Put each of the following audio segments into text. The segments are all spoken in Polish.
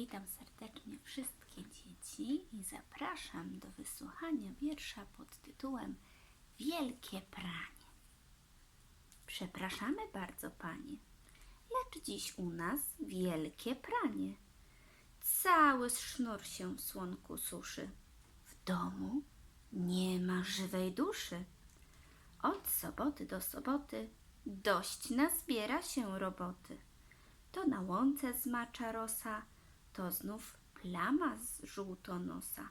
Witam serdecznie wszystkie dzieci i zapraszam do wysłuchania wiersza pod tytułem Wielkie pranie. Przepraszamy bardzo, panie, lecz dziś u nas wielkie pranie. Cały sznur się w słonku suszy. W domu nie ma żywej duszy. Od soboty do soboty dość nazbiera się roboty. To na łące zmacza rosa, to znów plama z żółtonosa.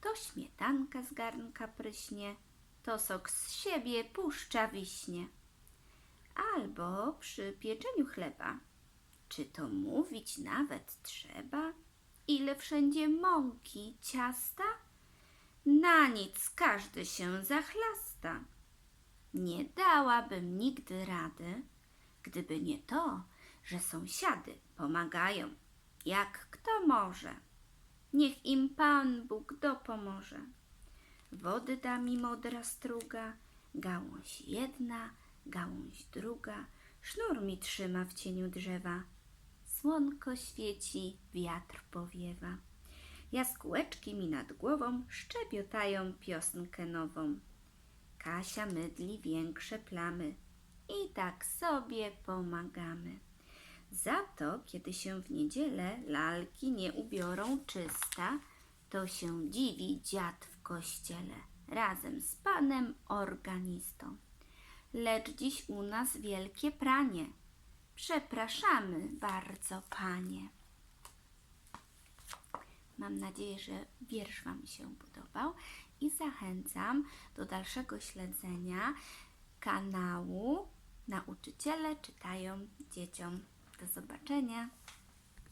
To śmietanka z garnka pryśnie, to sok z siebie puszcza wiśnie. Albo przy pieczeniu chleba, czy to mówić nawet trzeba? Ile wszędzie mąki, ciasta? Na nic każdy się zachlasta. Nie dałabym nigdy rady, gdyby nie to, że sąsiady pomagają, jak kto może. Niech im Pan Bóg dopomoże. Wody da mi modra struga, gałąź jedna, gałąź druga, sznur mi trzyma w cieniu drzewa. Słonko świeci, wiatr powiewa. Jaskółeczki mi nad głową szczebiotają piosnkę nową. Kasia mydli większe plamy i tak sobie pomagamy. Za to, kiedy się w niedzielę lalki nie ubiorą czysta, to się dziwi dziad w kościele razem z panem organistą. Lecz dziś u nas wielkie pranie. Przepraszamy bardzo, panie. Mam nadzieję, że wiersz Wam się podobał i zachęcam do dalszego śledzenia kanału Nauczyciele czytają dzieciom. Do zobaczenia.